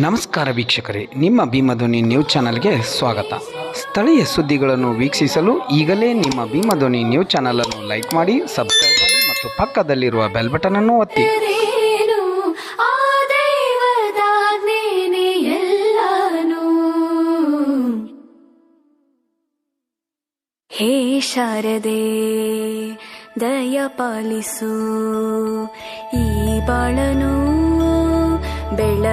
ನಮಸ್ಕಾರ ವೀಕ್ಷಕರೇ, ನಿಮ್ಮ ಭೀಮಧ್ವನಿ ನ್ಯೂಸ್ ಚಾನಲ್ಗೆ ಸ್ವಾಗತ. ಸ್ಥಳೀಯ ಸುದ್ದಿಗಳನ್ನು ವೀಕ್ಷಿಸಲು ಈಗಲೇ ನಿಮ್ಮ ಭೀಮಧ್ವನಿ ನ್ಯೂಸ್ ಚಾನಲನ್ನು ಲೈಕ್ ಮಾಡಿ, ಸಬ್ಸ್ಕ್ರೈಬ್ ಮಾಡಿ ಮತ್ತು ಪಕ್ಕದಲ್ಲಿರುವ ಬೆಲ್ ಬಟನ್ ಅನ್ನು ಒತ್ತಿ ಹೇ ಶಾರದೆ ದಯ ಪಾಲಿಸು ಈ